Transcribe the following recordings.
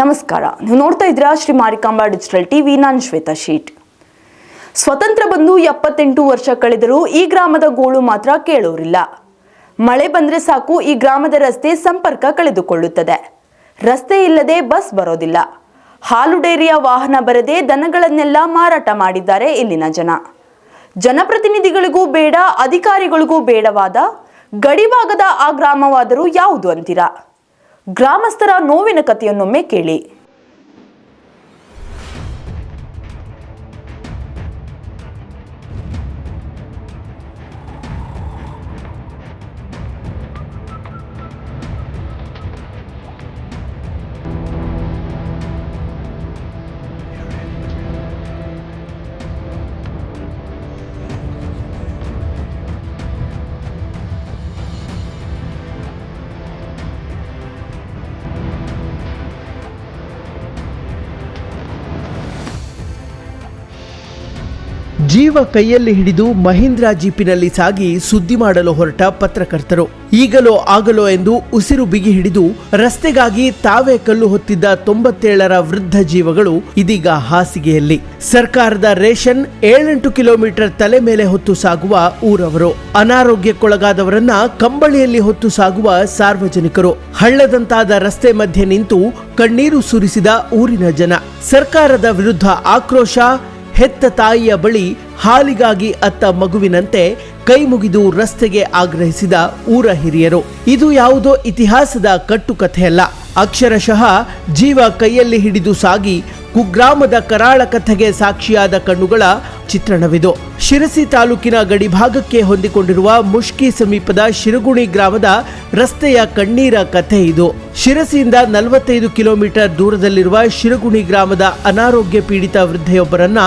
ನಮಸ್ಕಾರ. ನೀವು ನೋಡ್ತಾ ಇದ್ದೀರಾ ಶ್ರೀ ಮಾರಿಕಾಂಬಾ ಡಿಜಿಟಲ್ ಟಿವಿ. ನಾನು ಶ್ವೇತಾ ಶೀಟ್. ಸ್ವತಂತ್ರ ಬಂದು ಎಪ್ಪತ್ತೆಂಟು ವರ್ಷ ಕಳೆದರೂ ಈ ಗ್ರಾಮದ ಗೋಳು ಮಾತ್ರ ಕೇಳೋರಿಲ್ಲ. ಮಳೆ ಬಂದ್ರೆ ಸಾಕು, ಈ ಗ್ರಾಮದ ರಸ್ತೆ ಸಂಪರ್ಕ ಕಳೆದುಕೊಳ್ಳುತ್ತದೆ. ರಸ್ತೆ ಇಲ್ಲದೆ ಬಸ್ ಬರೋದಿಲ್ಲ. ಹಾಲು ಡೈರಿಯ ವಾಹನ ಬರದೆ ದನಗಳನ್ನೆಲ್ಲ ಮಾರಾಟ ಮಾಡಿದ್ದಾರೆ ಇಲ್ಲಿನ ಜನ. ಜನಪ್ರತಿನಿಧಿಗಳಿಗೂ ಬೇಡ, ಅಧಿಕಾರಿಗಳಿಗೂ ಬೇಡವಾದ ಗಡಿಭಾಗದ ಆ ಗ್ರಾಮವಾದರೂ ಯಾವುದು ಅಂತೀರಾ? ಗ್ರಾಮಸ್ಥರ ನೋವಿನ ಕಥೆಯನ್ನೊಮ್ಮೆ ಕೇಳಿ. ಜೀವ ಕೈಯಲ್ಲಿ ಹಿಡಿದು ಮಹೀಂದ್ರ ಜೀಪಿನಲ್ಲಿ ಸಾಗಿ ಸುದ್ದಿ ಮಾಡಲು ಹೊರಟ ಪತ್ರಕರ್ತರು. ಈಗಲೋ ಆಗಲೋ ಎಂದು ಉಸಿರು ಬಿಗಿ ಹಿಡಿದು ರಸ್ತೆಗಾಗಿ ತಾವೇ ಕಲ್ಲು ಹೊತ್ತಿದ್ದ ತೊಂಬತ್ತೇಳರ ವೃದ್ಧ ಜೀವಗಳು ಇದೀಗ ಹಾಸಿಗೆಯಲ್ಲಿ. ಸರ್ಕಾರದ ರೇಷನ್ ಏಳೆಂಟು ಕಿಲೋಮೀಟರ್ ತಲೆ ಮೇಲೆ ಹೊತ್ತು ಸಾಗುವ ಊರವರು. ಅನಾರೋಗ್ಯಕ್ಕೊಳಗಾದವರನ್ನ ಕಂಬಳಿಯಲ್ಲಿ ಹೊತ್ತು ಸಾಗುವ ಸಾರ್ವಜನಿಕರು. ಹಳ್ಳದಂತಾದ ರಸ್ತೆ ಮಧ್ಯೆ ನಿಂತು ಕಣ್ಣೀರು ಸುರಿಸಿದ ಊರಿನ ಜನ. ಸರ್ಕಾರದ ವಿರುದ್ಧ ಆಕ್ರೋಶ ಹೆತ್ತ ತಾಯಿಯ ಬಳಿ ಹಾಲಿಗಾಗಿ ಅತ್ತ ಮಗುವಿನಂತೆ ಕೈ ಮುಗಿದು ರಸ್ತೆಗೆ ಆಗ್ರಹಿಸಿದ ಊರ ಹಿರಿಯರು. ಇದು ಯಾವುದೋ ಇತಿಹಾಸದ ಕಟ್ಟುಕಥೆಯಲ್ಲ. ಅಕ್ಷರಶಃ ಜೀವ ಕೈಯಲ್ಲಿ ಹಿಡಿದು ಸಾಗಿ, ಕುಗ್ರಾಮದ ಕರಾಳ ಕಥೆಗೆ ಸಾಕ್ಷಿಯಾದ ಕಣ್ಣುಗಳ ಚಿತ್ರಣವಿದು. ಶಿರಸಿ ತಾಲೂಕಿನ ಗಡಿಭಾಗಕ್ಕೆ ಹೊಂದಿಕೊಂಡಿರುವ ಮುಷ್ಕಿ ಸಮೀಪದ ಶಿರಗುಣಿ ಗ್ರಾಮದ ರಸ್ತೆಯ ಕಣ್ಣೀರ ಕಥೆ ಇದು. ಶಿರಸಿಯಿಂದ ನಲವತ್ತೈದು ಕಿಲೋಮೀಟರ್ ದೂರದಲ್ಲಿರುವ ಶಿರಗುಣಿ ಗ್ರಾಮದ ಅನಾರೋಗ್ಯ ಪೀಡಿತ ವೃದ್ಧೆಯೊಬ್ಬರನ್ನ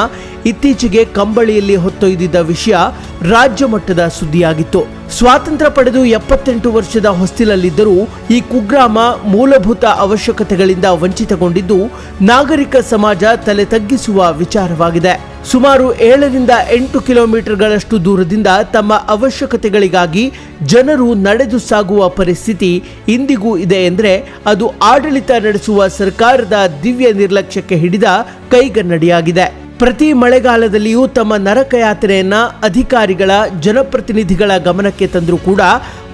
ಇತ್ತೀಚೆಗೆ ಕಂಬಳಿಯಲ್ಲಿ ಹೊತ್ತೊಯ್ದಿದ್ದ ವಿಷಯ ರಾಜ್ಯ ಮಟ್ಟದ ಸುದ್ದಿಯಾಗಿತ್ತು. ಸ್ವಾತಂತ್ರ್ಯ ಪಡೆದು ಎಪ್ಪತ್ತೆಂಟು ವರ್ಷದ ಹೊಸ್ತಿಲಲ್ಲಿದ್ದರೂ ಈ ಕುಗ್ರಾಮ ಮೂಲಭೂತ ಅವಶ್ಯಕತೆಗಳಿಂದ ವಂಚಿತಗೊಂಡಿದ್ದು ನಾಗರಿಕ ಸಮಾಜ ತಲೆ ತಗ್ಗಿಸುವ ವಿಚಾರವಾಗಿದೆ. ಸುಮಾರು ಏಳರಿಂದ ಎಂಟು ಕಿಲೋಮೀಟರ್ಗಳಷ್ಟು ದೂರದಿಂದ ತಮ್ಮ ಅವಶ್ಯಕತೆಗಳಿಗಾಗಿ ಜನರು ನಡೆದು ಸಾಗುವ ಪರಿಸ್ಥಿತಿ ಇಂದಿಗೂ ಇದೆ ಎಂದರೆ ಅದು ಆಡಳಿತ ನಡೆಸುವ ಸರ್ಕಾರದ ದಿವ್ಯ ನಿರ್ಲಕ್ಷ್ಯಕ್ಕೆ ಹಿಡಿದ ಕೈಗನ್ನಡಿಯಾಗಿದೆ. ಪ್ರತಿ ಮಳೆಗಾಲದಲ್ಲಿಯೂ ತಮ್ಮ ನರಕಯಾತ್ರೆಯನ್ನ ಅಧಿಕಾರಿಗಳ, ಜನಪ್ರತಿನಿಧಿಗಳ ಗಮನಕ್ಕೆ ತಂದರೂ ಕೂಡ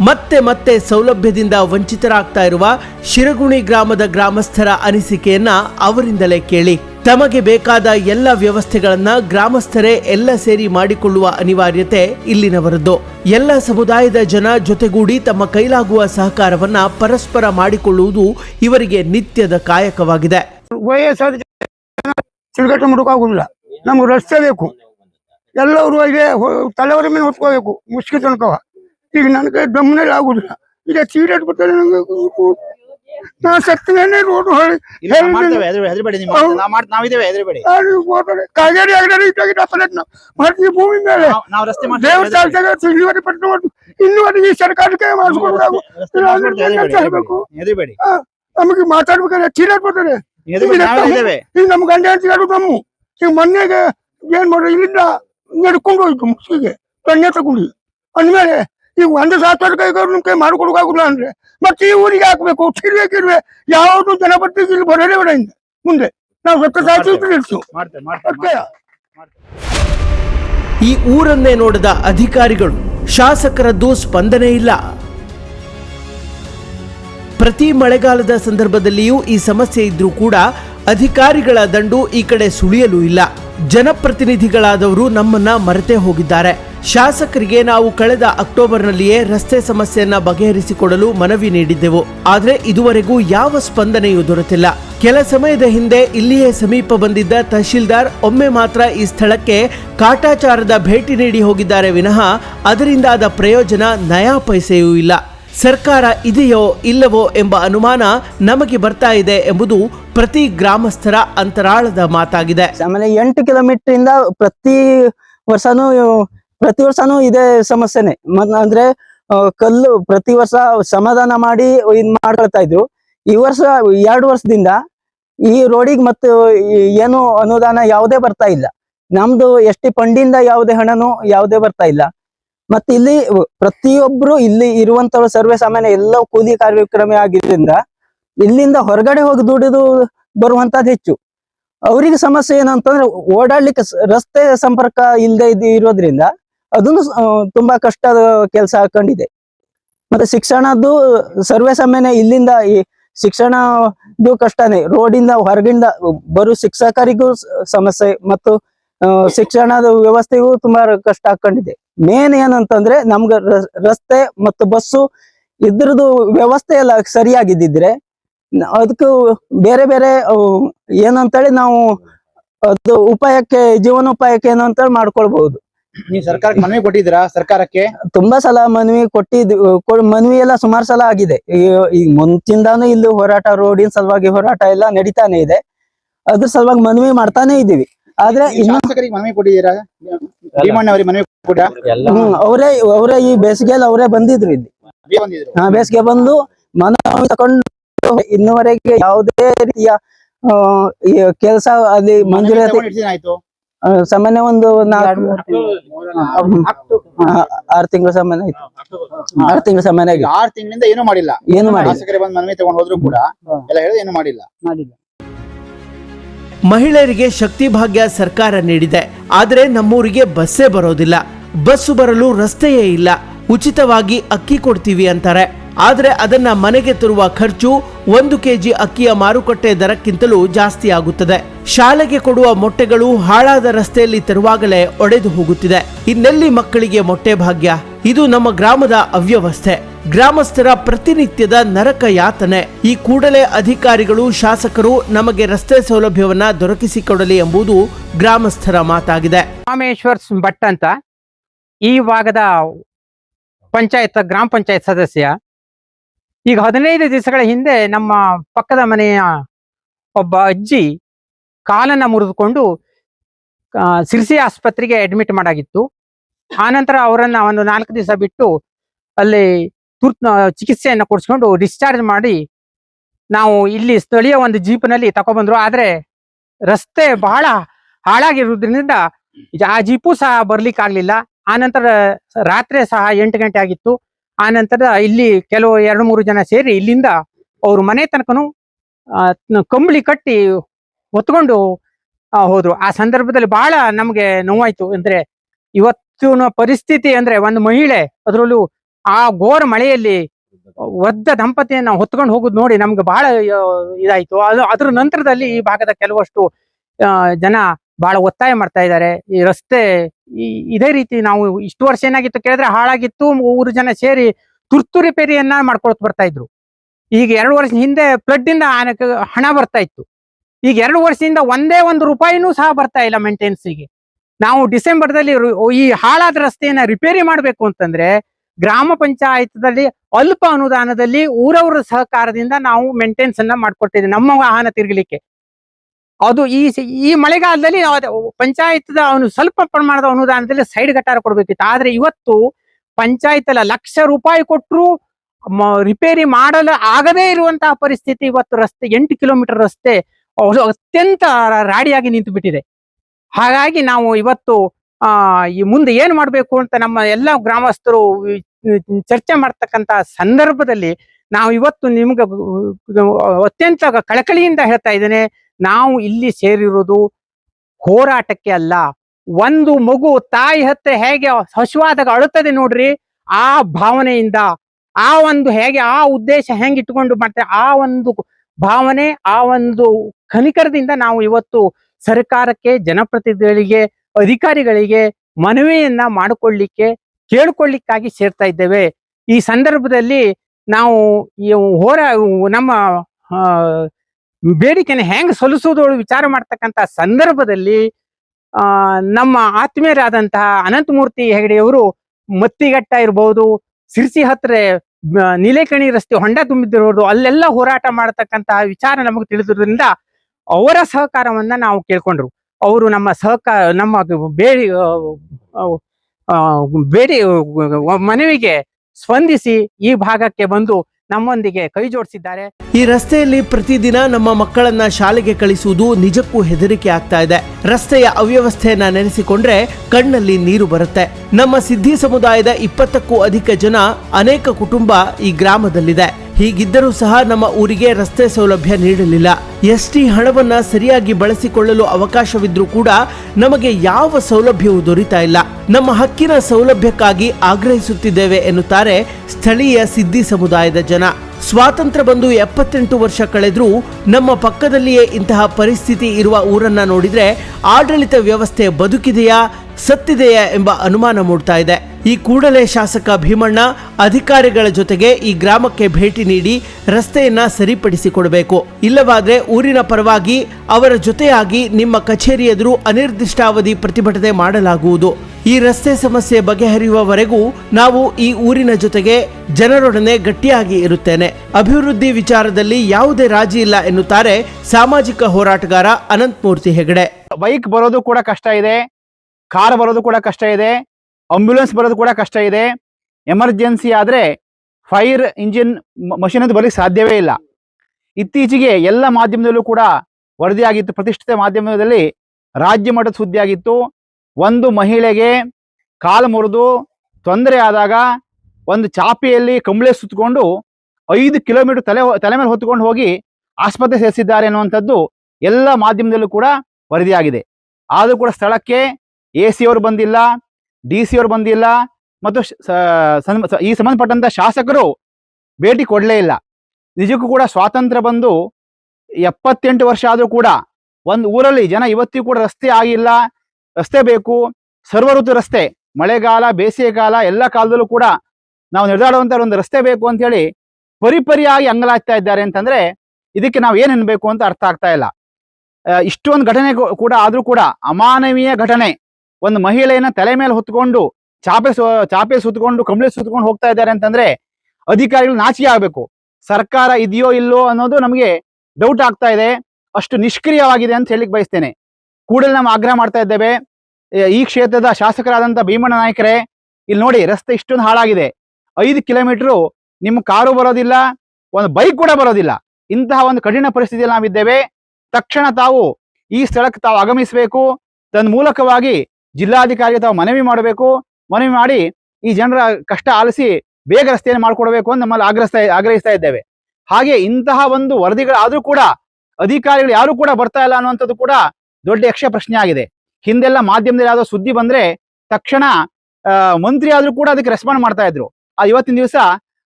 ಮತ್ತೆ ಮತ್ತೆ ಸೌಲಭ್ಯದಿಂದ ವಂಚಿತರಾಗ್ತಾ ಇರುವ ಶಿರಗುಣಿ ಗ್ರಾಮದ ಗ್ರಾಮಸ್ಥರ ಅನಿಸಿಕೆಯನ್ನ ಅವರಿಂದಲೇ ಕೇಳಿ. ತಮಗೆ ಬೇಕಾದ ಎಲ್ಲ ವ್ಯವಸ್ಥೆಗಳನ್ನ ಗ್ರಾಮಸ್ಥರೇ ಎಲ್ಲ ಸೇರಿ ಮಾಡಿಕೊಳ್ಳುವ ಅನಿವಾರ್ಯತೆ ಇಲ್ಲಿನವರದ್ದು. ಎಲ್ಲ ಸಮುದಾಯದ ಜನ ಜೊತೆಗೂಡಿ ತಮ್ಮ ಕೈಲಾಗುವ ಸಹಕಾರವನ್ನ ಪರಸ್ಪರ ಮಾಡಿಕೊಳ್ಳುವುದು ಇವರಿಗೆ ನಿತ್ಯದ ಕಾಯಕವಾಗಿದೆ. ವಯಸ್ಸಾದ ನಮ್ಗೆ ರಸ್ತೆ ಬೇಕು. ಎಲ್ಲವರು ಇದೆ ತಲೆವರ ಮೇಲೆ ಹೊತ್ಕೋಬೇಕು. ಮುಷ್ಕಿ ತನಕವ ಈಗ ನನಗೆ ದಮ್ಮನಲ್ಲಿ ಆಗುದಿಲ್ಲ ಈಗ ಸೀಟ್ ಬರ್ತದೆ ನಂಗೆ ನಾ ಸತ್ತೇನೆ ರೋಡ್ ಹೊಳಿ ಕಾಗೇರಿ ಆಗಲಿ ಮಾಡ್ತೀವಿ ಭೂಮಿ ಮೇಲೆ ಮಾಡ್ತೇವೆ, ದೇವಸ್ಥಾನ ಇಲ್ಲಿವರೆಗೆ ಪಟ್ಟು ಇನ್ನುವರೆಗೆ ಸರ್ಕಾರಕ್ಕೆ ಮಾಡಿಸ್ಕೊಡ್ಬೇಕು. ನಮಗೆ ಮಾತಾಡ್ಬೇಕಾದ್ರೆ ನಾವೆಲ್ಲ ಇದ್ದೇವೆ ಈಗ ನಮ್ ಗಂಡ ಹೆಂಡತಿಗಳು ನಮ್ಮ? ಈಗ ಮೊನ್ನೆಗೆ ಏನ್ ಮಾಡ್ರಿ ಇಲ್ಲಿಂದ ನಡ್ಕೊಂಡು ಹೋಯ್ತು ಮುಸ್ಕಿಗೆ ತಣ್ಣೆ ತಗೊಂಡು. ಅಂದ್ಮೇಲೆ ಈಗ ಒಂದು ಸಾವಿರ ಕೈ ನಿಮ್ ಕೈ ಮಾಡ್ಕೊಡಕ್ಕಾಗಲ್ಲ ಅಂದ್ರೆ ಮತ್ತೆ ಈ ಊರಿಗೆ ಹಾಕ್ಬೇಕು? ಕಿರುವೆ ಕಿರುವೆ ಯಾವುದು ಜನಪತ್ರಿಕೆ ಇಲ್ಲಿ ಬರೋದೇ ಬೇಡ ಹಿಂದೆ. ಮುಂದೆ. ನಾವು ಸತ್ತ ಮಾಡ್ತೇವೆ. ಈ ಊರನ್ನೇ ನೋಡದ ಅಧಿಕಾರಿಗಳು ಶಾಸಕರದ್ದು ಸ್ಪಂದನೆ ಇಲ್ಲ. ಪ್ರತಿ ಮಳೆಗಾಲದ ಸಂದರ್ಭದಲ್ಲಿಯೂ ಈ ಸಮಸ್ಯೆ ಇದ್ರೂ ಕೂಡ ಅಧಿಕಾರಿಗಳ ದಂಡು ಈ ಕಡೆ ಸುಳಿಯಲು ಇಲ್ಲ. ಜನಪ್ರತಿನಿಧಿಗಳಾದವರು ನಮ್ಮನ್ನ ಮರೆತೇ ಹೋಗಿದ್ದಾರೆ. ಶಾಸಕರಿಗೆ ನಾವು ಕಳೆದ ಅಕ್ಟೋಬರ್ನಲ್ಲಿಯೇ ರಸ್ತೆ ಸಮಸ್ಯೆಯನ್ನ ಬಗೆಹರಿಸಿಕೊಡಲು ಮನವಿ ನೀಡಿದ್ದೆವು. ಆದರೆ ಇದುವರೆಗೂ ಯಾವ ಸ್ಪಂದನೆಯೂ ದೊರೆತಿಲ್ಲ. ಕೆಲ ಸಮಯದ ಹಿಂದೆ ಇಲ್ಲಿಯೇ ಸಮೀಪ ಬಂದಿದ್ದ ತಹಶೀಲ್ದಾರ್ ಒಮ್ಮೆ ಮಾತ್ರ ಈ ಸ್ಥಳಕ್ಕೆ ಕಾಟಾಚಾರದ ಭೇಟಿ ನೀಡಿ ಹೋಗಿದ್ದಾರೆ ವಿನಃ ಅದರಿಂದಾದ ಪ್ರಯೋಜನ ನಯಾ ಪೈಸೆಯೂ ಇಲ್ಲ. ಸರ್ಕಾರ ಇದೆಯೋ ಇಲ್ಲವೋ ಎಂಬ ಅನುಮಾನ ನಮಗೆ ಬರ್ತಾ ಇದೆ ಎಂಬುದು ಪ್ರತಿ ಗ್ರಾಮಸ್ಥರ ಅಂತರಾಳದ ಮಾತಾಗಿದೆ. ಆಮೇಲೆ ಎಂಟು ಕಿಲೋಮೀಟರ್ ಇಂದ ಪ್ರತಿ ವರ್ಷನೂ ಪ್ರತಿ ವರ್ಷನೂ ಇದೇ ಸಮಸ್ಯೆನೆ. ಅಂದ್ರೆ ಕಲ್ಲು ಪ್ರತಿ ವರ್ಷ ಸಮಾಧಾನ ಮಾಡಿ ಇದ್ ಮಾಡ್ಕೊಳ್ತಾ ಇದ್ರು. ಈ ವರ್ಷ, ಎರಡು ವರ್ಷದಿಂದ ಈ ರೋಡಿಗೆ ಮತ್ತು ಏನು ಅನುದಾನ ಯಾವುದೇ ಬರ್ತಾ ಇಲ್ಲ. ನಮ್ದು ಎಸ್ ಟಿ ಫಂಡಿಂದ ಯಾವುದೇ ಹಣನೂ ಯಾವುದೇ ಬರ್ತಾ ಇಲ್ಲ. ಮತ್ತೆ ಇಲ್ಲಿ ಪ್ರತಿಯೊಬ್ರು ಇಲ್ಲಿ ಇರುವಂತವ್ರು ಸರ್ವೇ ಸಾಮಾನ್ಯ ಎಲ್ಲ ಕೂಲಿ ಕಾರ್ಯಕ್ರಮ ಆಗಿದ್ರಿಂದ ಇಲ್ಲಿಂದ ಹೊರಗಡೆ ಹೋಗಿ ದುಡಿದು ಬರುವಂತದ್ದು ಹೆಚ್ಚು. ಅವರಿಗೆ ಸಮಸ್ಯೆ ಏನಂತಂದ್ರೆ ಓಡಾಡ್ಲಿಕ್ಕೆ ರಸ್ತೆ ಸಂಪರ್ಕ ಇಲ್ಲದೆ ಇರೋದ್ರಿಂದ ಅದನ್ನು ತುಂಬಾ ಕಷ್ಟದ ಕೆಲಸ ಹಾಕೊಂಡಿದೆ. ಮತ್ತೆ ಶಿಕ್ಷಣದ್ದು ಸರ್ವೆ ಸಾಮಾನ್ಯ ಇಲ್ಲಿಂದ ಈ ಶಿಕ್ಷಣದ್ದು ಕಷ್ಟನೇ. ರೋಡಿಂದ ಹೊರಗಿಂದ ಬರೋ ಶಿಕ್ಷಕರಿಗೂ ಸಮಸ್ಯೆ ಮತ್ತು ಶಿಕ್ಷಣದ ವ್ಯವಸ್ಥೆಗೂ ತುಂಬಾ ಕಷ್ಟ ಹಾಕೊಂಡಿದೆ. ಮೇನ್ ಏನಂತಂದ್ರೆ ನಮ್ಗೆ ರಸ್ತೆ ಮತ್ತು ಬಸ್ಸು ಇದ್ರದ್ದು ವ್ಯವಸ್ಥೆ ಎಲ್ಲ ಸರಿಯಾಗಿದ್ದಿದ್ರೆ, ಅದಕ್ಕೂ ಬೇರೆ ಬೇರೆ ಏನಂತೇಳಿ ನಾವು ಅದು ಉಪಾಯಕ್ಕೆ, ಜೀವನೋಪಾಯಕ್ಕೆ ಏನು ಅಂತೇಳಿ ಮಾಡ್ಕೊಳ್ಬಹುದು. ನೀವು ಸರ್ಕಾರಕ್ಕೆ ಮನವಿ ಕೊಟ್ಟಿದ್ದೀರಾ? ಸರ್ಕಾರಕ್ಕೆ? ತುಂಬಾ ಸಲ ಮನವಿ ಕೊಟ್ಟಿದ್ದು ಮನವಿ ಎಲ್ಲ ಸುಮಾರು ಸಲ ಆಗಿದೆ. ಈ- ಈ ಮುಂಚಿಂದಾನು ಇಲ್ಲಿ ಹೋರಾಟ ರೋಡಿನ ಸಲುವಾಗಿ ಹೋರಾಟ ಎಲ್ಲ ನಡೀತಾನೆ ಇದೆ. ಅದ್ರ ಸಲುವಾಗಿ ಮನವಿ ಮಾಡ್ತಾನೆ ಇದೀವಿ ಆದ್ರೆ ಶಾಸಕರಿಗೆ ಮನವಿ ಕೊಟ್ಟಿದ್ದೀರಾ? ಮನವಿ ಅವರೇ ಅವರೇ ಈ ಬೇಸಿಗೆಯಲ್ಲಿ ಅವರೇ ಬಂದಿದ್ರು ಇಲ್ಲಿ. ಆ, ಬೇಸಿಗೆ ಬಂದು ಮನವಿ ತಕೊಂಡು ಇನ್ನುವರೆಗೆ ಯಾವುದೇ ರೀತಿಯ ಕೆಲಸ ಅಲ್ಲಿ ಮಂಜೂರಾತಿ ಸಾಮಾನ್ಯ ಒಂದು ನಾಲ್ಕು ಆರು ತಿಂಗಳ ಸಾಮಾನ್ಯ ಆಯ್ತು. ಆರು ತಿಂಗಳ ಸಾಮಾನ್ಯ ಆಗಿ ಆರು ತಿಂಗಳಿಂದ ಏನು ಮಾಡಿಲ್ಲ. ಏನು ಮಾಡಿ ಶಾಸಕರೇ ಬಂದು ಮನವಿ ತಗೊಂಡು ಹೋದ್ರು ಕೂಡ ಎಲ್ಲ ಹೇಳಿದ್ರೆ ಏನು ಮಾಡಿಲ್ಲ. ಮಹಿಳೆಯರಿಗೆ ಶಕ್ತಿ ಭಾಗ್ಯ ಸರ್ಕಾರ ನೀಡಿದೆ. ಆದರೆ ನಮ್ಮೂರಿಗೆ ಬಸ್ಸೇ ಬರೋದಿಲ್ಲ. ಬಸ್ಸು ಬರಲು ರಸ್ತೆಯೇ ಇಲ್ಲ. ಉಚಿತವಾಗಿ ಅಕ್ಕಿ ಕೊಡ್ತೀವಿ ಅಂತಾರೆ. ಆದರೆ ಅದನ್ನ ಮನೆಗೆ ತರುವ ಖರ್ಚು ಒಂದು ಕೆಜಿ ಅಕ್ಕಿಯ ಮಾರುಕಟ್ಟೆ ದರಕ್ಕಿಂತಲೂ ಜಾಸ್ತಿ ಆಗುತ್ತದೆ. ಶಾಲೆಗೆ ಕೊಡುವ ಮೊಟ್ಟೆಗಳು ಹಾಳಾದ ರಸ್ತೆಯಲ್ಲಿ ತರುವಾಗಲೇ ಒಡೆದು ಹೋಗುತ್ತಿದೆ. ಇನ್ನೆಲ್ಲಿ ಮಕ್ಕಳಿಗೆ ಮೊಟ್ಟೆ ಭಾಗ್ಯ? ಇದು ನಮ್ಮ ಗ್ರಾಮದ ಅವ್ಯವಸ್ಥೆ. ಗ್ರಾಮಸ್ಥರ ಪ್ರತಿನಿತ್ಯದ ನರಕ ಯಾತನೆ. ಈ ಕೂಡಲೇ ಅಧಿಕಾರಿಗಳು, ಶಾಸಕರು ನಮಗೆ ರಸ್ತೆ ಸೌಲಭ್ಯವನ್ನ ದೊರಕಿಸಿಕೊಡಲಿ ಎಂಬುದು ಗ್ರಾಮಸ್ಥರ ಮಾತಾಗಿದೆ. ರಾಮೇಶ್ವರ್ ಭಟ್ ಅಂತ ಈ ಭಾಗದ ಪಂಚಾಯತ್, ಗ್ರಾಮ ಪಂಚಾಯತ್ ಸದಸ್ಯ. ಈಗ ಹದಿನೈದು ದಿವಸಗಳ ಹಿಂದೆ ನಮ್ಮ ಪಕ್ಕದ ಮನೆಯ ಒಬ್ಬ ಅಜ್ಜಿ ಕಾಲನ್ನ ಮುರಿದುಕೊಂಡು ಸಿರ್ಸಿ ಆಸ್ಪತ್ರೆಗೆ ಅಡ್ಮಿಟ್ ಮಾಡಾಗಿತ್ತು. ಆನಂತರ ಅವರನ್ನ ಒಂದು ನಾಲ್ಕು ದಿವಸ ಬಿಟ್ಟು ಅಲ್ಲಿ ತುರ್ತು ಚಿಕಿತ್ಸೆಯನ್ನು ಕೊಡಿಸ್ಕೊಂಡು ಡಿಸ್ಚಾರ್ಜ್ ಮಾಡಿ ನಾವು ಇಲ್ಲಿ ಸ್ಥಳೀಯ ಒಂದು ಜೀಪ್ನಲ್ಲಿ ತಗೊಬಂದ್ರು ಆದ್ರೆ ರಸ್ತೆ ಬಹಳ ಹಾಳಾಗಿರುವುದರಿಂದ ಆ ಜೀಪು ಸಹ ಬರ್ಲಿಕ್ಕೆ ಆಗ್ಲಿಲ್ಲ. ಆನಂತರ ರಾತ್ರಿ ಸಹ ಎಂಟು ಗಂಟೆ ಆಗಿತ್ತು. ಆನಂತರ ಇಲ್ಲಿ ಕೆಲವು ಎರಡು ಮೂರು ಜನ ಸೇರಿ ಇಲ್ಲಿಂದ ಅವ್ರ ಮನೆ ತನಕನು ಕಂಬಳಿ ಕಟ್ಟಿ ಹೊತ್ಕೊಂಡು ಹೋದ್ರು. ಆ ಸಂದರ್ಭದಲ್ಲಿ ಬಹಳ ನಮ್ಗೆ ನೋವಾಯ್ತು. ಅಂದ್ರೆ ಇವತ್ತಿನ ಪರಿಸ್ಥಿತಿ ಅಂದ್ರೆ ಒಂದು ಮಹಿಳೆ ಅದರಲ್ಲೂ ಆ ಘೋರ ಮಳೆಯಲ್ಲಿ ಒದ್ದ ದಂಪತಿಯನ್ನ ಹೊತ್ಕೊಂಡು ಹೋಗುದು ನೋಡಿ ನಮ್ಗೆ ಬಹಳ ಇದಾಯ್ತು. ಅದು, ಅದ್ರ ನಂತರದಲ್ಲಿ ಈ ಭಾಗದ ಕೆಲವಷ್ಟು ಜನ ಬಹಳ ಒತ್ತಾಯ ಮಾಡ್ತಾ ಇದ್ದಾರೆ ಈ ರಸ್ತೆ ಇದೇ ರೀತಿ ನಾವು ಇಷ್ಟು ವರ್ಷ ಏನಾಗಿತ್ತು ಕೇಳಿದ್ರೆ ಹಾಳಾಗಿತ್ತು, ಊರು ಜನ ಸೇರಿ ತುರ್ತು ರಿಪೇರಿಯನ್ನ ಮಾಡ್ಕೊಳ್ತಾ ಬರ್ತಾ ಇದ್ರು. ಈಗ ಎರಡು ವರ್ಷ ಹಿಂದೆ ಫ್ಲಡ್ ಇಂದ ಹಣ ಬರ್ತಾ ಇತ್ತು. ಈಗ ಎರಡು ವರ್ಷದಿಂದ ಒಂದೇ ಒಂದು ರೂಪಾಯಿನೂ ಸಹ ಬರ್ತಾ ಇಲ್ಲ ಮೇಂಟೆನೆನ್ಸ್ಗೆ ನಾವು ಡಿಸೆಂಬರ್ದಲ್ಲಿ ಈ ಹಾಳಾದ ರಸ್ತೆಯನ್ನ ರಿಪೇರಿ ಮಾಡಬೇಕು ಅಂತಂದ್ರೆ ಗ್ರಾಮ ಪಂಚಾಯತದಲ್ಲಿ ಅಲ್ಪ ಅನುದಾನದಲ್ಲಿ ಊರವರ ಸಹಕಾರದಿಂದ ನಾವು ಮೇಂಟೆನೆನ್ಸ್ ಅನ್ನ ಮಾಡ್ಕೊಡ್ತಿದ್ವಿ ನಮ್ಮ ವಾಹನ ತಿರುಗಲಿಕ್ಕೆ. ಅದು ಈ ಈ ಮಳೆಗಾಲದಲ್ಲಿ ಪಂಚಾಯತ್ ಅವನು ಸ್ವಲ್ಪ ಪ್ರಮಾಣದ ಅನುದಾನದಲ್ಲಿ ಸೈಡ್ ಗಟಾರ ಕೊಡ್ಬೇಕಿತ್ತು. ಆದ್ರೆ ಇವತ್ತು ಪಂಚಾಯತ್ ಲಕ್ಷ ರೂಪಾಯಿ ಕೊಟ್ಟರು ರಿಪೇರಿ ಮಾಡಲು ಆಗದೇ ಇರುವಂತಹ ಪರಿಸ್ಥಿತಿ ಇವತ್ತು ರಸ್ತೆ, ಎಂಟು ಕಿಲೋಮೀಟರ್ ರಸ್ತೆ ಅತ್ಯಂತ ರಾಡಿಯಾಗಿ ನಿಂತು ಬಿಟ್ಟಿದೆ ಹಾಗಾಗಿ ನಾವು ಇವತ್ತು, ಆ, ಈ ಮುಂದೆ ಏನ್ ಮಾಡ್ಬೇಕು ಅಂತ ನಮ್ಮ ಎಲ್ಲ ಗ್ರಾಮಸ್ಥರು ಚರ್ಚೆ ಮಾಡ್ತಕ್ಕಂತ ಸಂದರ್ಭದಲ್ಲಿ ನಾವು ಇವತ್ತು ನಿಮ್ಗೆ, ಅತ್ಯಂತ ಕಳಕಳಿಯಿಂದ ಹೇಳ್ತಾ ಇದ್ದೇನೆ, ನಾವು ಇಲ್ಲಿ ಸೇರಿರೋದು ಹೋರಾಟಕ್ಕೆ ಅಲ್ಲ. ಒಂದು ಮಗು ತಾಯಿ ಹತ್ರ ಹೇಗೆ ಹಸುವಾದಾಗ ಅಳುತ್ತದೆ ನೋಡ್ರಿ, ಆ ಭಾವನೆಯಿಂದ, ಆ ಒಂದು ಹೇಗೆ, ಆ ಉದ್ದೇಶ ಹೆಂಗೆ ಇಟ್ಕೊಂಡು ಮಾಡ್ತಾರೆ, ಆ ಒಂದು ಭಾವನೆ ಆ ಒಂದು ಕನಿಕರದಿಂದ ನಾವು ಇವತ್ತು ಸರ್ಕಾರಕ್ಕೆ, ಜನಪ್ರತಿನಿಧಿಗಳಿಗೆ, ಅಧಿಕಾರಿಗಳಿಗೆ ಮನವಿಯನ್ನ ಮಾಡಿಕೊಳ್ಳಿಕ್ಕೆ, ಕೇಳಿಕೊಳ್ಳಿಕ್ಕಾಗಿ ಸೇರ್ತಾ ಇದ್ದೇವೆ. ಈ ಸಂದರ್ಭದಲ್ಲಿ ನಾವು ಹೋರ, ನಮ್ಮ ಬೇಡಿಕೆನ ಹೆಂಗ್ ಸಲ್ಲಿಸೋದು ವಿಚಾರ ಮಾಡ್ತಕ್ಕಂತ ಸಂದರ್ಭದಲ್ಲಿ ನಮ್ಮ ಆತ್ಮೀಯರಾದಂತಹ ಅನಂತಮೂರ್ತಿ ಹೆಗಡೆಯವರು ಮತ್ತಿಗಟ್ಟ ಇರಬಹುದು ಸಿರ್ಸಿ ಹತ್ರ ನೀಲೇಕಣಿ ರಸ್ತೆ ಹೊಂಡ ತುಂಬಿದ್ದಿರೋದು, ಅಲ್ಲೆಲ್ಲ ಹೋರಾಟ ಮಾಡತಕ್ಕಂತಹ ವಿಚಾರ ನಮಗೆ ತಿಳಿದಿರೋದ್ರಿಂದ ಅವರ ಸಹಕಾರವನ್ನ ನಾವು ಕೇಳ್ಕೊಂಡ್ರು. ಅವರು ನಮ್ಮ ಸಹಕಾರ ನಮ್ಮ ಬೇಡಿ ಬೇಡಿ ಮನವಿಗೆ ಸ್ಪಂದಿಸಿ ಈ ಭಾಗಕ್ಕೆ ಬಂದು ನಮ್ಮೊಂದಿಗೆ ಕೈ ಜೋಡಿಸಿದ್ದಾರೆ. ಈ ರಸ್ತೆಯಲ್ಲಿ ಪ್ರತಿದಿನ ನಮ್ಮ ಮಕ್ಕಳನ್ನ ಶಾಲೆಗೆ ಕಳಿಸುವುದು ನಿಜಕ್ಕೂ ಹೆದರಿಕೆ ಆಗ್ತಾ ಇದೆ. ರಸ್ತೆಯ ಅವ್ಯವಸ್ಥೆಯನ್ನ ನೆನೆಸಿಕೊಂಡ್ರೆ ಕಣ್ಣಲ್ಲಿ ನೀರು ಬರುತ್ತೆ. ನಮ್ಮ ಸಿದ್ಧಿ ಸಮುದಾಯದ ಇಪ್ಪತ್ತಕ್ಕೂ ಅಧಿಕ ಜನ ಅನೇಕ ಕುಟುಂಬ ಈ ಗ್ರಾಮದಲ್ಲಿದೆ. ಹೀಗಿದ್ದರೂ ಸಹ ನಮ್ಮ ಊರಿಗೆ ರಸ್ತೆ ಸೌಲಭ್ಯ ನೀಡಲಿಲ್ಲ. ಎಸ್ಟಿ ಹಣವನ್ನ ಸರಿಯಾಗಿ ಬಳಸಿಕೊಳ್ಳಲು ಅವಕಾಶವಿದ್ರೂ ಕೂಡ ನಮಗೆ ಯಾವ ಸೌಲಭ್ಯವೂ ದೊರೀತಾ ಇಲ್ಲ. ನಮ್ಮ ಹಕ್ಕಿನ ಸೌಲಭ್ಯಕ್ಕಾಗಿ ಆಗ್ರಹಿಸುತ್ತಿದ್ದೇವೆ ಎನ್ನುತ್ತಾರೆ ಸ್ಥಳೀಯ ಸಿದ್ದಿ ಸಮುದಾಯದ ಜನ. ಸ್ವಾತಂತ್ರ್ಯ ಬಂದು ಎಪ್ಪತ್ತೆಂಟು ವರ್ಷ ಕಳೆದರೂ ನಮ್ಮ ಪಕ್ಕದಲ್ಲಿಯೇ ಇಂತಹ ಪರಿಸ್ಥಿತಿ ಇರುವ ಊರನ್ನ ನೋಡಿದ್ರೆ ಆಡಳಿತ ವ್ಯವಸ್ಥೆ ಬದುಕಿದೆಯಾ, ಸತ್ತಿದೆಯಾ ಎಂಬ ಅನುಮಾನ ಮೂಡ್ತಾ ಇದೆ. ಈ ಕೂಡಲೇ ಶಾಸಕ ಭೀಮಣ್ಣ ಅಧಿಕಾರಿಗಳ ಜೊತೆಗೆ ಈ ಗ್ರಾಮಕ್ಕೆ ಭೇಟಿ ನೀಡಿ ರಸ್ತೆಯನ್ನ ಸರಿಪಡಿಸಿಕೊಡಬೇಕು. ಇಲ್ಲವಾದ್ರೆ ಊರಿನ ಪರವಾಗಿ ಅವರ ಜೊತೆಯಾಗಿ ನಿಮ್ಮ ಕಚೇರಿ ಎದುರು ಅನಿರ್ದಿಷ್ಟಾವಧಿ ಪ್ರತಿಭಟನೆ ಮಾಡಲಾಗುವುದು. ಈ ರಸ್ತೆ ಸಮಸ್ಯೆ ಬಗೆಹರಿಯುವವರೆಗೂ ನಾವು ಈ ಊರಿನ ಜೊತೆಗೆ ಜನರೊಡನೆ ಗಟ್ಟಿಯಾಗಿ ಇರುತ್ತೇನೆ. ಅಭಿವೃದ್ಧಿ ವಿಚಾರದಲ್ಲಿ ಯಾವುದೇ ರಾಜಿ ಇಲ್ಲ ಎನ್ನುತ್ತಾರೆ ಸಾಮಾಜಿಕ ಹೋರಾಟಗಾರ ಅನಂತಮೂರ್ತಿ ಹೆಗಡೆ. ಬೈಕ್ ಬರೋದು ಕೂಡ ಕಷ್ಟ ಇದೆ, ಕಾರ್ ಬರೋದು ಕೂಡ ಕಷ್ಟ ಇದೆ. ಅಂಬ್ಯುಲೆನ್ಸ್ ಬರೋದು ಕೂಡ ಕಷ್ಟ ಇದೆ. ಎಮರ್ಜೆನ್ಸಿ ಆದ್ರೆ ಫೈರ್ ಇಂಜಿನ್ ಮಷಿನ್ ಅಂತ ಬರಲಿಕ್ಕೆ ಸಾಧ್ಯವೇ ಇಲ್ಲ. ಇತ್ತೀಚೆಗೆ ಎಲ್ಲ ಮಾಧ್ಯಮದಲ್ಲೂ ಕೂಡ ವರದಿಯಾಗಿತ್ತು ಪ್ರತಿಷ್ಠಿತ ಮಾಧ್ಯಮದಲ್ಲಿ ರಾಜ್ಯ ಮಟ್ಟದ ಸುದ್ದಿಯಾಗಿತ್ತು ಒಂದು ಮಹಿಳೆಗೆ ಕಾಲು ಮುರಿದು ತೊಂದರೆ ಆದಾಗ ಒಂದು ಚಾಪೆಯಲ್ಲಿ ಕಂಬಳೆ ಸುತ್ತಕೊಂಡು ಐದು ಕಿಲೋಮೀಟರ್ ತಲೆ ತಲೆ ಮೇಲೆ ಹೊತ್ಕೊಂಡು ಹೋಗಿ ಆಸ್ಪತ್ರೆ ಸೇರಿಸಿದ್ದಾರೆ ಅನ್ನುವಂಥದ್ದು ಎಲ್ಲ ಮಾಧ್ಯಮದಲ್ಲೂ ಕೂಡ ವರದಿಯಾಗಿದೆ. ಆದರೂ ಕೂಡ ಸ್ಥಳಕ್ಕೆ ಎ ಸಿ ಅವರು ಬಂದಿಲ್ಲ. ಡಿ ಸಿ ಅವರು ಬಂದಿಲ್ಲ ಮತ್ತು ಈ ಸಂಬಂಧಪಟ್ಟಂತ ಶಾಸಕರು ಭೇಟಿ ಕೊಡಲೇ ಇಲ್ಲ. ನಿಜಕ್ಕೂ ಕೂಡ ಸ್ವಾತಂತ್ರ್ಯ ಬಂದು ಎಪ್ಪತ್ತೆಂಟು ವರ್ಷ ಆದರೂ ಕೂಡ ಒಂದು ಊರಲ್ಲಿ ಜನ ಇವತ್ತಿಗೂ ಕೂಡ ರಸ್ತೆ ಆಗಿಲ್ಲ, ರಸ್ತೆ ಬೇಕು ಸರ್ವ ಋತು ರಸ್ತೆ, ಮಳೆಗಾಲ, ಬೇಸಿಗೆಗಾಲ ಎಲ್ಲ ಕಾಲದಲ್ಲೂ ಕೂಡ ನಾವು ನಡೆದಾಡುವಂತ ಒಂದು ರಸ್ತೆ ಬೇಕು ಅಂತ ಹೇಳಿ ಪರಿಪರಿಯಾಗಿ ಅಂಗಲಾಗ್ತಾ ಇದ್ದಾರೆ ಅಂತಂದ್ರೆ ಇದಕ್ಕೆ ನಾವು ಏನು ಅನ್ಬೇಕು ಅಂತ ಅರ್ಥ ಆಗ್ತಾ ಇಲ್ಲ. ಇಷ್ಟೊಂದು ಘಟನೆ ಕೂಡ ಆದರೂ ಕೂಡ ಅಮಾನವೀಯ ಘಟನೆ. ಒಂದು ಮಹಿಳೆಯನ್ನ ತಲೆ ಮೇಲೆ ಹೊತ್ಕೊಂಡು ಚಾಪೆ ಚಾಪೆ ಸುತ್ಕೊಂಡು ಕಂಬಳಿ ಸುತ್ಕೊಂಡು ಹೋಗ್ತಾ ಇದ್ದಾರೆ ಅಂತಂದ್ರೆ ಅಧಿಕಾರಿಗಳು ನಾಚಿಕೆ ಆಗ್ಬೇಕು. ಸರ್ಕಾರ ಇದೆಯೋ ಇಲ್ಲೋ ಅನ್ನೋದು ನಮಗೆ ಡೌಟ್ ಆಗ್ತಾ ಇದೆ. ಅಷ್ಟು ನಿಷ್ಕ್ರಿಯವಾಗಿದೆ ಅಂತ ಹೇಳಿಕ್ ಬಯಸ್ತೇನೆ. ಕೂಡಲೇ ನಾವು ಆಗ್ರಹ ಮಾಡ್ತಾ ಇದ್ದೇವೆ. ಈ ಕ್ಷೇತ್ರದ ಶಾಸಕರಾದಂತ ಭೀಮಣ್ಣ ನಾಯಕರೇ, ಇಲ್ಲಿ ನೋಡಿ ರಸ್ತೆ ಇಷ್ಟೊಂದು ಹಾಳಾಗಿದೆ. ಐದು ಕಿಲೋಮೀಟರ್ ನಿಮ್ಮ ಕಾರು ಬರೋದಿಲ್ಲ, ಒಂದು ಬೈಕ್ ಕೂಡ ಬರೋದಿಲ್ಲ. ಇಂತಹ ಒಂದು ಕಠಿಣ ಪರಿಸ್ಥಿತಿಯಲ್ಲಿ ನಾವಿದ್ದೇವೆ. ತಕ್ಷಣ ತಾವು ಈ ಸ್ಥಳಕ್ಕೆ ತಾವು ಆಗಮಿಸಬೇಕು. ತನ್ನ ಮೂಲಕವಾಗಿ ಜಿಲ್ಲಾಧಿಕಾರಿಗೆ ತಾವು ಮನವಿ ಮಾಡಬೇಕು. ಮನವಿ ಮಾಡಿ ಈ ಜನರ ಕಷ್ಟ ಆಲಿಸಿ ಬೇಗ ರಸ್ತೆಯನ್ನು ಮಾಡಿಕೊಡಬೇಕು ಅಂತ ನಮ್ಮಲ್ಲಿ ಆಗ್ರಹಿಸ್ತಾ ಆಗ್ರಹಿಸ್ತಾ ಇದ್ದೇವೆ. ಹಾಗೆ ಇಂತಹ ಒಂದು ವರದಿಗಳಾದ್ರೂ ಕೂಡ ಅಧಿಕಾರಿಗಳು ಯಾರು ಕೂಡ ಬರ್ತಾ ಇಲ್ಲ ಅನ್ನುವಂಥದ್ದು ಕೂಡ ದೊಡ್ಡ ಯಕ್ಷ ಪ್ರಶ್ನೆ ಆಗಿದೆ. ಹಿಂದೆಲ್ಲ ಮಾಧ್ಯಮದಲ್ಲಿ ಯಾವುದೋ ಸುದ್ದಿ ಬಂದ್ರೆ ತಕ್ಷಣ ಮಂತ್ರಿ ಆದ್ರೂ ಕೂಡ ಅದಕ್ಕೆ ರೆಸ್ಪಾಂಡ್ ಮಾಡ್ತಾ ಇದ್ರು. ಆ ಇವತ್ತಿನ ದಿವಸ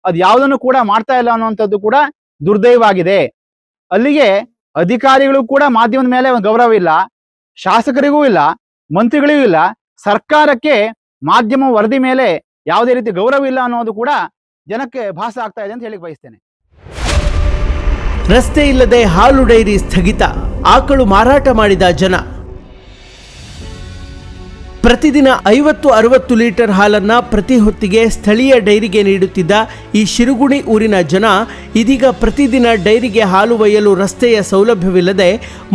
ಅದ್ ಯಾವುದನ್ನು ಕೂಡ ಮಾಡ್ತಾ ಇಲ್ಲ ಅನ್ನುವಂಥದ್ದು ಕೂಡ ದುರ್ದೈವಾಗಿದೆ ಅಲ್ಲಿಗೆ ಅಧಿಕಾರಿಗಳು ಕೂಡ ಮಾಧ್ಯಮದ ಮೇಲೆ ಒಂದು ಗೌರವ ಇಲ್ಲ, ಶಾಸಕರಿಗೂ ಇಲ್ಲ ಮಂತ್ರಿಗಳಿಗೂ ಇಲ್ಲ, ಸರ್ಕಾರಕ್ಕೆ ಮಾಧ್ಯಮ ವರದಿ ಮೇಲೆ ಯಾವುದೇ ರೀತಿ ಗೌರವ ಇಲ್ಲ ಅನ್ನೋದು ಕೂಡ ಜನಕ್ಕೆ ಭಾಸ ಆಗ್ತಾ ಇದೆ ಅಂತ ಹೇಳಿ ಬಯಸ್ತೇನೆ. ರಸ್ತೆ ಇಲ್ಲದೆ ಹಾಲು ಡೈರಿ ಸ್ಥಗಿತ, ಆಕಳು ಮಾರಾಟ ಮಾಡಿದ ಜನ. ಪ್ರತಿದಿನ ಐವತ್ತು ಅರವತ್ತು ಲೀಟರ್ ಹಾಲನ್ನು ಪ್ರತಿ ಹೊತ್ತಿಗೆ ಸ್ಥಳೀಯ ಡೈರಿಗೆ ನೀಡುತ್ತಿದ್ದ ಈ ಶಿರುಗುಣಿ ಊರಿನ ಜನ ಇದೀಗ ಪ್ರತಿದಿನ ಡೈರಿಗೆ ಹಾಲು ಒಯ್ಯಲು ರಸ್ತೆಯ ಸೌಲಭ್ಯವಿಲ್ಲದೆ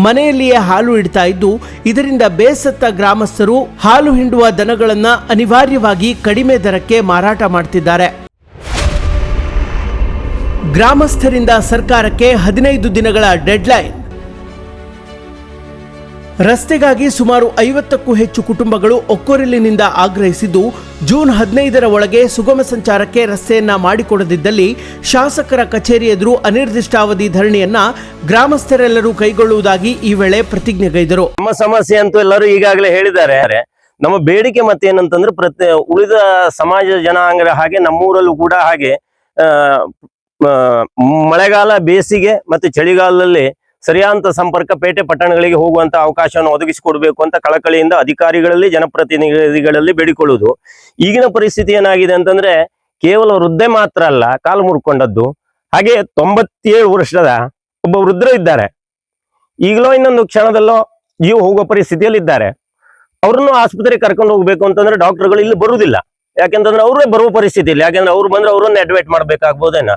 ಮನೆಯಲ್ಲಿಯೇ ಹಾಲು ಇಡ್ತಾ ಇದ್ದು, ಇದರಿಂದ ಬೇಸತ್ತ ಗ್ರಾಮಸ್ಥರು ಹಾಲು ಹಿಂಡುವ ದನಗಳನ್ನು ಅನಿವಾರ್ಯವಾಗಿ ಕಡಿಮೆ ದರಕ್ಕೆ ಮಾರಾಟ ಮಾಡ್ತಿದ್ದಾರೆ. ಗ್ರಾಮಸ್ಥರಿಂದ ಸರ್ಕಾರಕ್ಕೆ ಹದಿನೈದು ದಿನಗಳ ಡೆಡ್ಲೈನ್. ರಸ್ತೆಗಾಗಿ ಸುಮಾರು ಐವತ್ತಕ್ಕೂ ಹೆಚ್ಚು ಕುಟುಂಬಗಳು ಒಕ್ಕೊರಲಿನಿಂದ ಆಗ್ರಹಿಸಿದ್ದು, ಜೂನ್ ಹದಿನೈದರ ಒಳಗೆ ಸುಗಮ ಸಂಚಾರಕ್ಕೆ ರಸ್ತೆಯನ್ನ ಮಾಡಿಕೊಡದಿದ್ದಲ್ಲಿ ಶಾಸಕರ ಕಚೇರಿ ಎದುರು ಅನಿರ್ದಿಷ್ಟಾವಧಿ ಧರಣಿಯನ್ನ ಗ್ರಾಮಸ್ಥರೆಲ್ಲರೂ ಕೈಗೊಳ್ಳುವುದಾಗಿ ಈ ವೇಳೆ ಪ್ರತಿಜ್ಞೆಗೈದರು. ನಮ್ಮ ಸಮಸ್ಯೆ ಅಂತೂ ಎಲ್ಲರೂ ಈಗಾಗಲೇ ಹೇಳಿದ್ದಾರೆ. ನಮ್ಮ ಬೇಡಿಕೆ ಮತ್ತೆ ಏನಂತಂದ್ರೆ ಪ್ರತಿ ಉಳಿದ ಸಮಾಜ ಜನಾಂಗದ ಹಾಗೆ ನಮ್ಮೂರಲ್ಲೂ ಕೂಡ ಹಾಗೆ ಮಳೆಗಾಲ ಬೇಸಿಗೆ ಮತ್ತೆ ಚಳಿಗಾಲದಲ್ಲಿ ಸರಿಯಾದ ಸಂಪರ್ಕ ಪೇಟೆ ಪಟ್ಟಣಗಳಿಗೆ ಹೋಗುವಂತ ಅವಕಾಶವನ್ನು ಒದಗಿಸಿಕೊಡಬೇಕು ಅಂತ ಕಳಕಳಿಯಿಂದ ಅಧಿಕಾರಿಗಳಲ್ಲಿ, ಜನಪ್ರತಿನಿಧಿಗಳಲ್ಲಿ ಬೇಡಿಕೊಳ್ಳುವುದು. ಈಗಿನ ಪರಿಸ್ಥಿತಿ ಏನಾಗಿದೆ ಅಂತಂದ್ರೆ ಕೇವಲ ವೃದ್ಧೆ ಮಾತ್ರ ಅಲ್ಲ, ಕಾಲು ಮುರ್ಕೊಂಡದ್ದು. ಹಾಗೆ ತೊಂಬತ್ತೇಳು ವರ್ಷದ ಒಬ್ಬ ವೃದ್ಧರು ಇದ್ದಾರೆ. ಈಗಲೋ ಇನ್ನೊಂದು ಕ್ಷಣದಲ್ಲೋ ಜೀವ ಹೋಗೋ ಪರಿಸ್ಥಿತಿಯಲ್ಲಿ ಇದ್ದಾರೆ ಅವ್ರನ್ನು ಆಸ್ಪತ್ರೆಗೆ ಕರ್ಕೊಂಡು ಹೋಗ್ಬೇಕು ಅಂತಂದ್ರೆ ಡಾಕ್ಟರ್ಗಳು ಇಲ್ಲಿ ಬರುವುದಿಲ್ಲ. ಯಾಕೆಂತಂದ್ರೆ ಅವರೇ ಬರುವ ಪರಿಸ್ಥಿತಿ ಇಲ್ಲ. ಯಾಕೆಂದ್ರೆ ಅವ್ರು ಬಂದ್ರೆ ಅವರನ್ನ ಅಡ್ವೈಟ್ ಮಾಡ್ಬೇಕಾಗ್ಬೋದೇನ.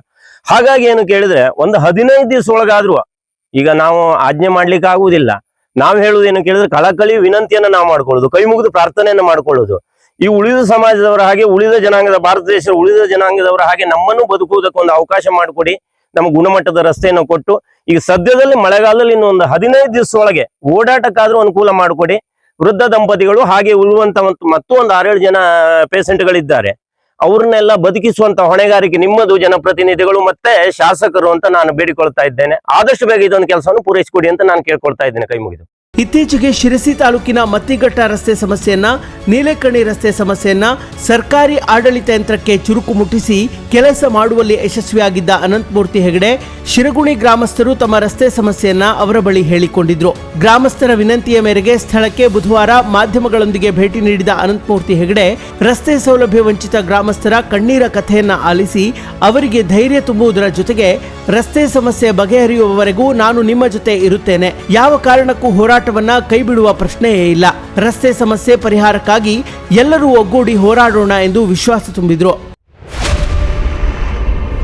ಹಾಗಾಗಿ ಏನು ಕೇಳಿದ್ರೆ, ಒಂದು ಹದಿನೈದು ದಿವಸ ಒಳಗಾದ್ರೂ ಈಗ ನಾವು ಆಜ್ಞೆ ಮಾಡ್ಲಿಕ್ಕೆ ಆಗುವುದಿಲ್ಲ. ನಾವು ಹೇಳುವುದೇನು ಕೇಳಿದ್ರೆ ಕಳಕಳಿ ವಿನಂತಿಯನ್ನ ನಾವು ಮಾಡ್ಕೊಳ್ಳೋದು ಕೈ ಮುಗಿದು ಪ್ರಾರ್ಥನೆಯನ್ನು ಮಾಡ್ಕೊಳ್ಳೋದು. ಈ ಉಳಿದ ಸಮಾಜದವರ ಹಾಗೆ, ಉಳಿದ ಜನಾಂಗದ, ಭಾರತ ದೇಶದ ಉಳಿದ ಜನಾಂಗದವರ ಹಾಗೆ ನಮ್ಮನ್ನು ಬದುಕುವುದಕ್ಕೆ ಒಂದು ಅವಕಾಶ ಮಾಡಿಕೊಡಿ. ನಮ್ಮ ಗುಣಮಟ್ಟದ ರಸ್ತೆಯನ್ನು ಕೊಟ್ಟು, ಈಗ ಸದ್ಯದಲ್ಲಿ ಮಳೆಗಾಲದಲ್ಲಿ ಇನ್ನೊಂದು ಹದಿನೈದು ದಿವಸ ಒಳಗೆ ಓಡಾಟಕ್ಕಾದ್ರೂ ಅನುಕೂಲ ಮಾಡಿಕೊಡಿ. ವೃದ್ಧ ದಂಪತಿಗಳು ಹಾಗೆ ಉಳಿಯುವಂತ ಮತ್ತು ಮತ್ತು ಒಂದು ಆರೇಳು ಜನ ಪೇಷಂಟ್ಗಳಿದ್ದಾರೆ ಅವ್ರನ್ನೆಲ್ಲ ಬದುಕಿಸುವಂತ ಹೊಣೆಗಾರಿಕೆ ನಿಮ್ಮದು ಜನಪ್ರತಿನಿಧಿಗಳು ಮತ್ತೆ ಶಾಸಕರು ಅಂತ ನಾನು ಬೇಡಿಕೊಳ್ತಾ ಇದ್ದೇನೆ. ಆದಷ್ಟು ಬೇಗ ಇದೊಂದು ಕೆಲಸವನ್ನು ಪೂರೈಸಿಕೊಡಿ ಅಂತ ನಾನು ಕೇಳ್ಕೊಳ್ತಾ ಇದ್ದೇನೆ. ಕೈ ಮುಗಿದು. ಇತ್ತೀಚೆಗೆ ಶಿರಸಿ ತಾಲೂಕಿನ ಮತ್ತಿಘಟ್ಟ ರಸ್ತೆ ಸಮಸ್ಯೆಯನ್ನ ನೀಲೇಕಣಿ ರಸ್ತೆ ಸಮಸ್ಯೆಯನ್ನ ಸರ್ಕಾರಿ ಆಡಳಿತ ಯಂತ್ರಕ್ಕೆ ಚುರುಕು ಮುಟ್ಟಿಸಿ ಕೆಲಸ ಮಾಡುವಲ್ಲಿ ಯಶಸ್ವಿಯಾಗಿದ್ದ ಅನಂತಮೂರ್ತಿ ಹೆಗಡೆ, ಶಿರಗುಣಿ ಗ್ರಾಮಸ್ಥರು ತಮ್ಮ ರಸ್ತೆ ಸಮಸ್ಯೆಯನ್ನ ಅವರ ಬಳಿ ಹೇಳಿಕೊಂಡಿದ್ರು. ಗ್ರಾಮಸ್ಥರ ವಿನಂತಿಯ ಮೇರೆಗೆ ಸ್ಥಳಕ್ಕೆ ಬುಧವಾರ ಮಾಧ್ಯಮಗಳೊಂದಿಗೆ ಭೇಟಿ ನೀಡಿದ ಅನಂತಮೂರ್ತಿ ಹೆಗಡೆ, ರಸ್ತೆ ಸೌಲಭ್ಯ ವಂಚಿತ ಗ್ರಾಮಸ್ಥರ ಕಣ್ಣೀರ ಕಥೆಯನ್ನ ಆಲಿಸಿ ಅವರಿಗೆ ಧೈರ್ಯ ತುಂಬುವುದರ ಜೊತೆಗೆ ರಸ್ತೆ ಸಮಸ್ಯೆ ಬಗೆಹರಿಯುವವರೆಗೂ ನಾನು ನಿಮ್ಮ ಜೊತೆ ಇರುತ್ತೇನೆ. ಯಾವ ಕಾರಣಕ್ಕೂ ಹೋರಾಟವನ್ನ ಕೈಬಿಡುವ ಪ್ರಶ್ನೆಯೇ ಇಲ್ಲ. ರಸ್ತೆ ಸಮಸ್ಯೆ ಪರಿಹಾರಕ್ಕಾಗಿ ಎಲ್ಲರೂ ಒಗ್ಗೂಡಿ ಹೋರಾಡೋಣ ಎಂದು ವಿಶ್ವಾಸ ತುಂಬಿದ್ರು.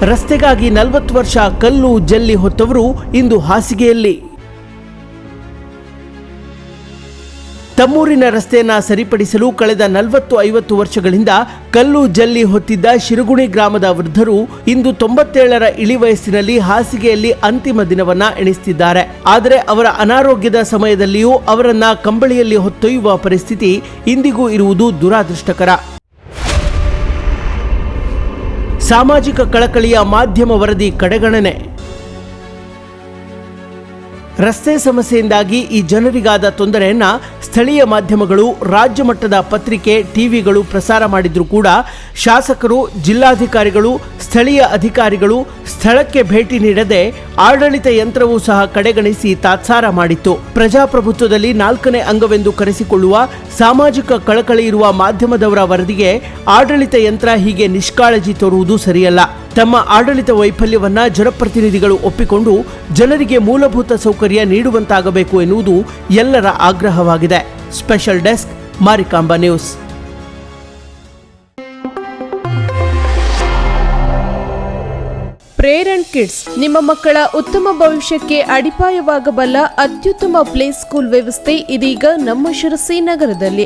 ರಸ್ತೆಗಾಗಿ ನಲವತ್ತು ವರ್ಷ ಕಲ್ಲು ಜಲ್ಲಿ ಹೊತ್ತವರು ಇಂದು ಹಾಸಿಗೆಯಲ್ಲಿ. ತಮ್ಮೂರಿನ ರಸ್ತೆಯನ್ನ ಸರಿಪಡಿಸಲು ಕಳೆದ ನಲವತ್ತು ಐವತ್ತು ವರ್ಷಗಳಿಂದ ಕಲ್ಲು ಜಲ್ಲಿ ಹೊತ್ತಿದ್ದ ಶಿರುಗುಣಿ ಗ್ರಾಮದ ವೃದ್ಧರು ಇಂದು ತೊಂಬತ್ತೇಳರ ಇಳಿ ವಯಸ್ಸಿನಲ್ಲಿ ಹಾಸಿಗೆಯಲ್ಲಿ ಅಂತಿಮ ದಿನವನ್ನ ಎಣಿಸುತ್ತಿದ್ದಾರೆ ಆದರೆ ಅವರ ಅನಾರೋಗ್ಯದ ಸಮಯದಲ್ಲಿಯೂ ಅವರನ್ನ ಕಂಬಳಿಯಲ್ಲಿ ಹೊತ್ತೊಯ್ಯುವ ಪರಿಸ್ಥಿತಿ ಇಂದಿಗೂ ಇರುವುದು ದುರಾದೃಷ್ಟಕರ. ಸಾಮಾಜಿಕ ಕಳಕಳಿಯ ಮಾಧ್ಯಮ ವರದಿ ಕಡೆಗಣನೆ. ರಸ್ತೆ ಸಮಸ್ಯೆಯಿಂದಾಗಿ ಈ ಜನರಿಗಾದ ತೊಂದರೆಯನ್ನ ಸ್ಥಳೀಯ ಮಾಧ್ಯಮಗಳು, ರಾಜ್ಯ ಮಟ್ಟದ ಪತ್ರಿಕೆ, ಟಿವಿಗಳು ಪ್ರಸಾರ ಮಾಡಿದ್ರೂ ಕೂಡ ಶಾಸಕರು, ಜಿಲ್ಲಾಧಿಕಾರಿಗಳು, ಸ್ಥಳೀಯ ಅಧಿಕಾರಿಗಳು ಸ್ಥಳಕ್ಕೆ ಭೇಟಿ ನೀಡದೆ ಆಡಳಿತ ಯಂತ್ರವೂ ಸಹ ಕಡೆಗಣಿಸಿ ತಾತ್ಸಾರ ಮಾಡಿತ್ತು. ಪ್ರಜಾಪ್ರಭುತ್ವದಲ್ಲಿ ನಾಲ್ಕನೇ ಅಂಗವೆಂದು ಕರೆಸಿಕೊಳ್ಳುವ ಸಾಮಾಜಿಕ ಕಳಕಳಿ ಇರುವ ಮಾಧ್ಯಮದವರ ವರದಿಗೆ ಆಡಳಿತ ಯಂತ್ರ ಹೀಗೆ ನಿಷ್ಕಾಳಜಿ ತೋರುವುದು ಸರಿಯಲ್ಲ. ತಮ್ಮ ಆಡಳಿತ ವೈಫಲ್ಯವನ್ನ ಜನಪ್ರತಿನಿಧಿಗಳು ಒಪ್ಪಿಕೊಂಡು ಜನರಿಗೆ ಮೂಲಭೂತ ಸೌಕರ್ಯ ನೀಡುವಂತಾಗಬೇಕು ಎನ್ನುವುದು ಎಲ್ಲರ ಆಗ್ರಹವಾಗಿದೆ. Special desk Marikamba news Preran kids ನಿಮ್ಮ ಮಕ್ಕಳ ಉತ್ತಮ ಭವಿಷ್ಯಕ್ಕೆ ಅಡಿಪಾಯವಾಗಬಲ್ಲ ಅತ್ಯುತ್ತಮ ಪ್ಲೇ ಸ್ಕೂಲ್ ವ್ಯವಸ್ಥೆ ಇದೀಗ ನಮ್ಮ ಶಿರಸಿ ನಗರದಲ್ಲಿ.